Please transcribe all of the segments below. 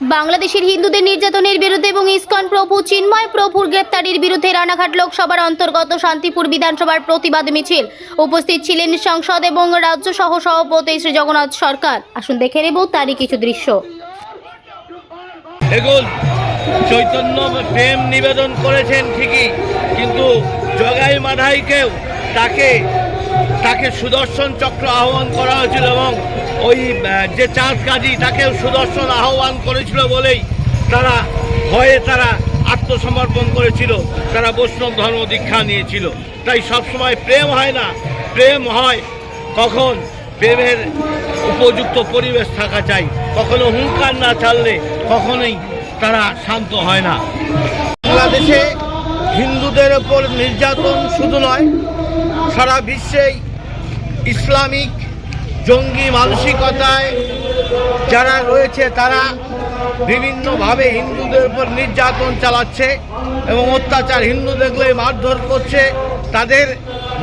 বাংলাদেশের হিন্দুদের নির্যাতনের বিরুদ্ধে এবং ইসকন প্রভু চিন্ময় প্রভুর গ্রেপ্তারির বিরুদ্ধে রানাঘাট লোকসভার অন্তর্গত শান্তিপুর বিধানসভার প্রতিবাদ মিছিল। উপস্থিত ছিলেন সংসদ এবং রাজ্য সহ সভাপতি শ্রী জগন্নাথ সরকার। আসুন দেখে নেব তারই কিছু দৃশ্য। চৈতন্য প্রেম নিবেদন করেছেন ঠিকই, কিন্তু জগাই মাধাইকেও তাকে তাকে সুদর্শন চক্র আহ্বান করা হয়েছিল এবং ওই যে চাঁদ কাজী তাকেও সুদর্শন আহ্বান করেছিল বলেই তারা ভয়ে তারা আত্মসমর্পণ করেছিল। তারা বৈষ্ণব ধর্ম দীক্ষা নিয়েছিল। তাই সবসময় প্রেম হয় না। প্রেম হয় কখন প্রেমের উপযুক্ত পরিবেশ থাকা চাই। কখনো হুঙ্কার না চাললে কখনোই তারা শান্ত হয় না। বাংলাদেশে হিন্দুদের ওপর নির্যাতন শুধু নয়, সারা বিশ্বেই ইসলামিক জঙ্গি মানসিকতায় যারা রয়েছে, তারা বিভিন্নভাবে হিন্দুদের উপর নির্যাতন চালাচ্ছে এবং অত্যাচার হিন্দু দেখলে মারধর করছে। তাদের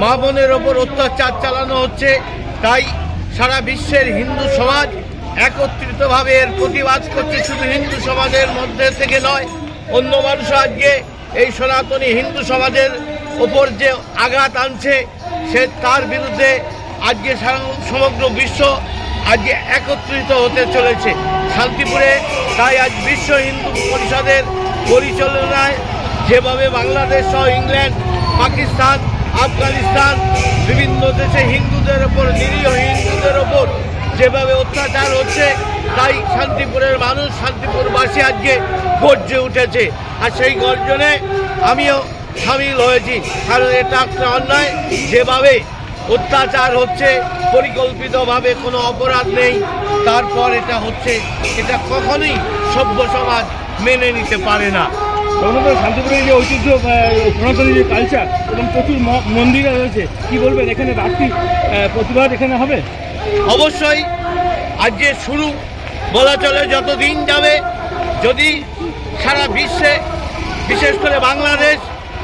মা বোনের ওপর অত্যাচার চালানো হচ্ছে। তাই সারা বিশ্বের হিন্দু সমাজ একত্রিতভাবে এর প্রতিবাদ করছে। শুধু হিন্দু সমাজের মধ্যে থেকে নয়, অন্য মানুষ আজকে এই সনাতনী হিন্দু সমাজের ওপর যে আঘাত আনছে, সে তার বিরুদ্ধে আজকে সমগ্র বিশ্ব আজকে একত্রিত হতে চলেছে শান্তিপুরে। তাই আজ বিশ্ব হিন্দু পরিষদের পরিচালনায় যেভাবে বাংলাদেশ সহ ইংল্যান্ড, পাকিস্তান, আফগানিস্তান, বিভিন্ন দেশে হিন্দুদের ওপর, নিরীহ হিন্দুদের ওপর যেভাবে অত্যাচার হচ্ছে, তাই শান্তিপুরের মানুষ, শান্তিপুরবাসী আজকে গর্জে উঠেছে। আর সেই গর্জনে আমিও সামিল হয়েছি। কারণ এটা একটা অন্যায়। যেভাবে অত্যাচার হচ্ছে পরিকল্পিতভাবে কোনো অপরাধ নেই। তারপর এটা হচ্ছে এটা কখনোই সভ্য সমাজ মেনে নিতে পারে না। প্রথমত শান্তিপুরের যে ঐতিহ্য সনাতনী যে কালচার এবং প্রচুর মন্দির রয়েছে কি বলবেন? এখানে রাত্রি প্রতিবাদ এখানে হবে? অবশ্যই আজকে শুরু বলা চলে যত দিন যাবে যদি সারা বিশ্বে বিশেষ করে বাংলাদেশ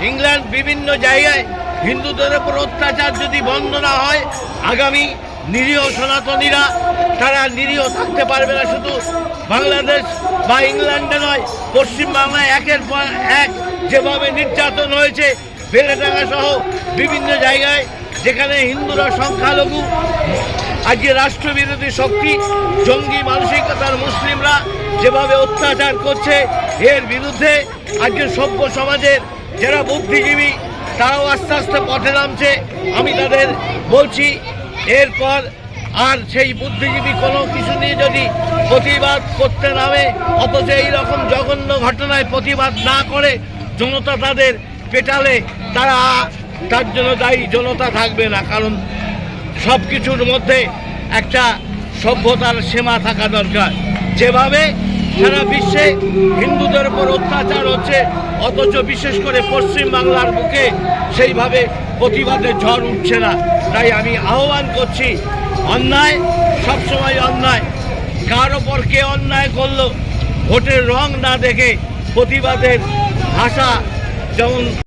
ইংল্যান্ড বিভিন্ন জায়গায় হিন্দুদের উপর অত্যাচার যদি বন্ধ না হয়, আগামী নিরীহ সনাতনীরা তারা নিরীহ থাকতে পারবে না শুধু বাংলাদেশ বা ইংল্যান্ডে নয়, পশ্চিমবাংলায় একের পর এক যেভাবে নির্যাতন হয়েছে, বেলেডাঙ্গা সহ বিভিন্ন জায়গায়, যেখানে হিন্দুরা সংখ্যালঘু, আজকে রাষ্ট্রবিরোধী শক্তি, জঙ্গি মানসিকতার মুসলিমরা যেভাবে অত্যাচার করছে, এর বিরুদ্ধে আজকে সভ্য সমাজের যারা বুদ্ধিজীবী তারাও আস্তে আস্তে পথে নামছে। আমি তাদের বলছি, এরপর আর সেই বুদ্ধিজীবী কোনো কিছু নিয়ে যদি প্রতিবাদ করতে নামে, অথচ এইরকম জঘন্য ঘটনায় প্রতিবাদ না করে জনতা তাদের পেটালে, তারা তার জন্য দায়ী জনতা থাকবে না। কারণ সব কিছুর মধ্যে একটা সভ্যতার সীমা থাকা দরকার। যেভাবে সারা বিশ্বে হিন্দুদের উপর অত্যাচার হচ্ছে, অথচ বিশেষ করে পশ্চিম বাংলার বুকে সেইভাবে প্রতিবাদের ঝড় উঠছে না। তাই আমি আহ্বান করছি, অন্যায়, সবসময় অন্যায়, কার ওপর কে অন্যায় করল, ভোটের রং না দেখে প্রতিবাদের ভাষা যেমন